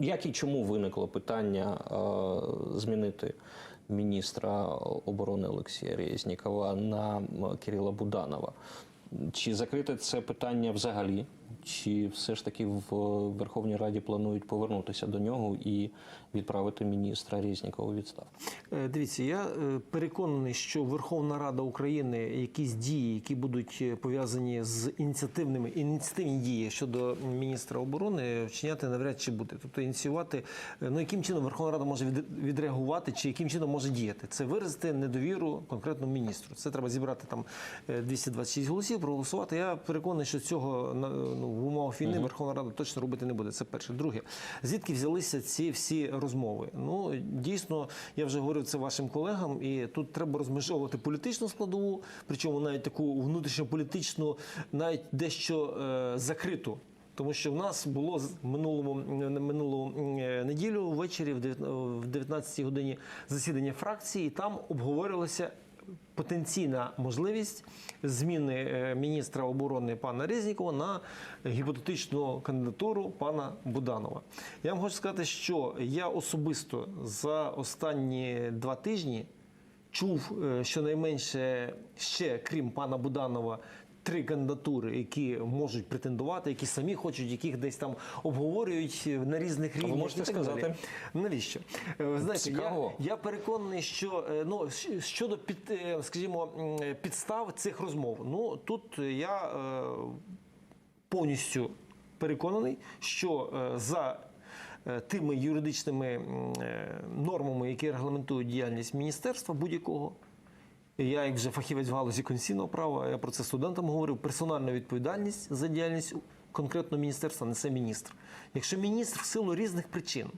Як і чому виникло питання е, змінити міністра оборони Олексія Резнікова на Кирила Буданова? Чи закрите це питання взагалі? Чи все ж таки в Верховній Раді планують повернутися до нього і відправити міністра Резнікова у відставку? Е, Дивіться, я е, переконаний, що Верховна Рада України якісь дії, які будуть е, пов'язані з ініціативними ініціативні дії щодо міністра оборони, вчиняти навряд чи буде. Тобто ініціювати, е, ну яким чином Верховна Рада може від- відреагувати, чи яким чином може діяти. Це виразити недовіру конкретному міністру. Це треба зібрати там е, 226 голосів, проголосувати. Я переконаний, що цього ну, в умовах війни Верховна Рада точно робити не буде. Це перше. Друге, звідки взялися ці всі розмови? Ну дійсно, я вже говорив це вашим колегам, і тут треба розмежовувати політичну складову, причому навіть таку внутрішньополітичну, навіть дещо е, закриту. Тому що в нас було з- минулому минулу е, неділю ввечері в 19 годині засідання фракції, і там обговорювалося потенційна можливість зміни е, міністра оборони пана Резнікова на гіпотетичну кандидатуру пана Буданова. Я вам хочу сказати, що я особисто за останні два тижні чув е, щонайменше ще крім пана Буданова. Три кандидатури, які можуть претендувати, які самі хочуть, яких десь там обговорюють на різних рівнях. можете і так сказати? далі. Навіщо? Е, знаєте, я, Цікаво. я переконаний, що е, ну щодо під, е, скажімо, підстав цих розмов, ну тут я повністю переконаний, що за тими юридичними нормами, які регламентують діяльність міністерства будь-якого. Я, як вже фахівець в галузі конституційного права, я про це студентам говорив. Персональна відповідальність за діяльність конкретного міністерства несе міністр. Якщо міністр в силу різних причин,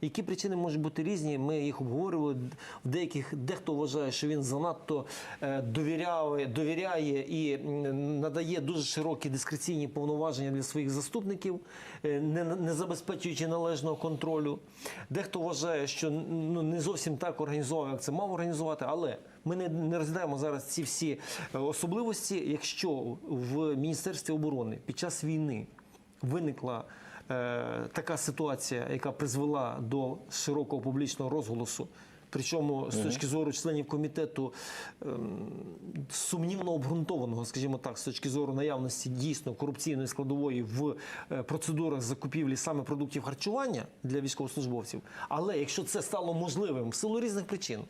які причини можуть бути різні, ми їх обговорювали. В деяких дехто вважає, що він занадто е, довіряє, довіряє і надає дуже широкі дискреційні повноваження для своїх заступників, е, не, не забезпечуючи належного контролю. Дехто вважає, що ну, не зовсім так організував, як це мав організувати, але ми не, не розглядаємо зараз ці всі е, особливості. Якщо в Міністерстві оборони під час війни виникла така ситуація, яка призвела до широкого публічного розголосу. Причому з точки зору членів комітету ем, сумнівно обґрунтованого, скажімо так, з точки зору наявності дійсно корупційної складової в е, процедурах закупівлі саме продуктів харчування для військовослужбовців. Але якщо це стало можливим в силу різних причин,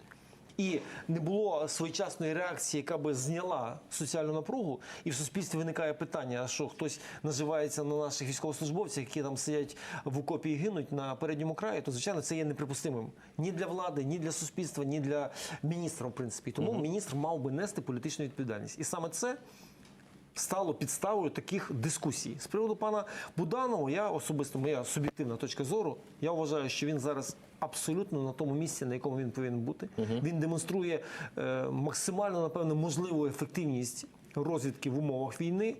і не було своєчасної реакції, яка би зняла соціальну напругу, і в суспільстві виникає питання: що хтось наживається на наших військовослужбовцях, які там сидять в окопі і гинуть на передньому краї, то звичайно це є неприпустимим ні для влади, ні для суспільства, ні для міністра, в принципі. Тому міністр мав би нести політичну відповідальність, і саме це. Стало підставою таких дискусій з приводу пана Буданова. Я особисто моя суб'єктивна точка зору. Я вважаю, що він зараз абсолютно на тому місці, на якому він повинен бути. Він демонструє е, максимально напевно можливу ефективність розвідки в умовах війни.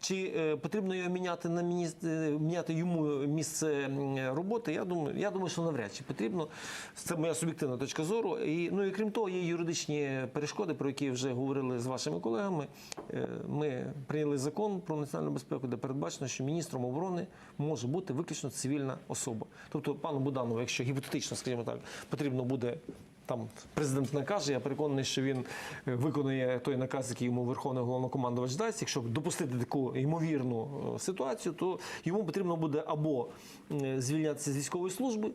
Чи е, потрібно його міняти на міністр, міняти йому місце роботи? Я думаю, я думаю, що навряд чи потрібно. Це моя суб'єктивна точка зору. І ну і крім того, є юридичні перешкоди, про які вже говорили з вашими колегами. Е, Ми прийняли закон про національну безпеку, де передбачено, що міністром оборони може бути виключно цивільна особа. Тобто, пану Буданову, якщо гіпотетично, скажімо так, потрібно буде. Там президент накаже, я переконаний, що він е, виконує той наказ, який йому Верховний головнокомандувач дасть. Якщо допустити таку ймовірну е, ситуацію, то йому потрібно буде або е, звільнятися з військової служби.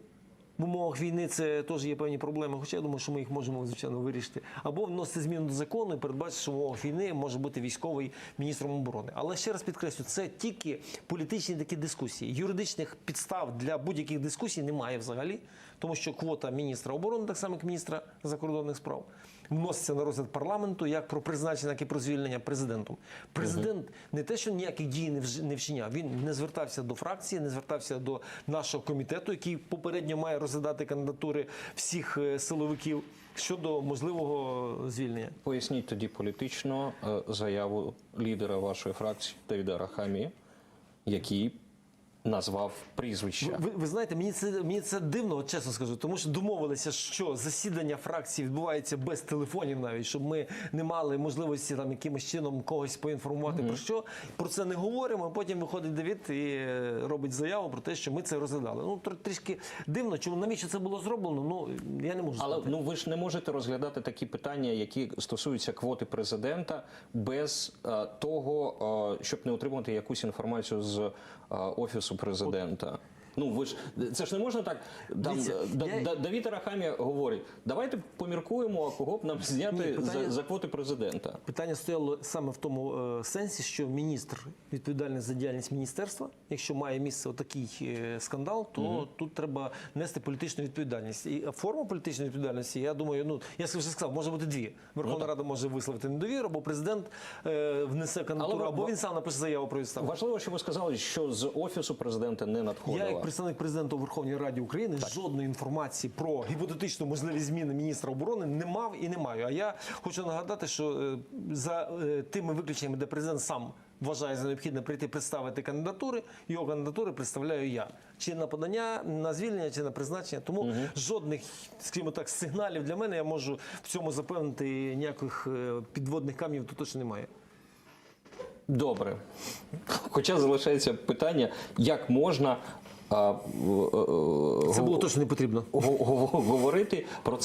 В умовах війни це теж є певні проблеми, хоча я думаю, що ми їх можемо звичайно вирішити. Або вносити зміну до закону і передбачити, що в умовах війни може бути військовий міністром оборони. Але ще раз підкреслю, це тільки політичні такі дискусії. Юридичних підстав для будь-яких дискусій немає взагалі, тому що квота міністра оборони, так само як міністра закордонних справ, вноситься на розгляд парламенту як про призначення, так і про звільнення президентом. Президент не те, що ніяких вж- не вчиняв. Він не звертався до фракції, не звертався до нашого комітету, який попередньо має розглядати кандидатури всіх е, силовиків щодо можливого звільнення. Поясніть тоді політично е, заяву лідера вашої фракції Давіда Рахамі, який назвав прізвище. Ви, ви знаєте, мені це мені це дивно, от чесно скажу, тому що домовилися, що засідання фракції відбувається без телефонів, навіть щоб ми не мали можливості там якимось чином когось поінформувати про що. Про це не говоримо. а Потім виходить Давід і робить заяву про те, що ми це розглядали. Ну тр- трішки дивно, чому навіщо це було зроблено? Ну я не можу Але сказати. ну ви ж не можете розглядати такі питання, які стосуються квоти президента, без е, того, е, щоб не отримати якусь інформацію з е, офісу президента. Ну ви ж це ж не можна так. Там я- да, Давід Арахамія говорить: давайте поміркуємо, а кого б нам зняти Ні, питання- за, за квоти президента. Питання стояло саме в тому е, сенсі, що міністр відповідальний за діяльність міністерства. Якщо має місце отакий е, скандал, то тут треба нести політичну відповідальність. І форма політичної відповідальності, я думаю, ну я вже сказав, може бути дві. Верховна Рада може висловити недовіру, або президент е, внесе кандидатуру, або він сам напише заяву про відставку. Важливо, що ви сказали, що з офісу президента не надходило. Представник президента у Верховній Раді України, жодної інформації про гіпотетичну можливість зміни міністра оборони не мав і не маю. А я хочу нагадати, що е, за е, тими виключеннями, де президент сам вважає за необхідне прийти представити кандидатури, його кандидатури представляю я. Чи на подання на звільнення, чи на призначення. Тому жодних, скажімо так, сигналів для мене я можу в цьому запевнити ніяких е, підводних камнів тут точно немає. Добре. Хоча залишається питання, як можна Це було точно не потрібно. гов- гов- говорити про це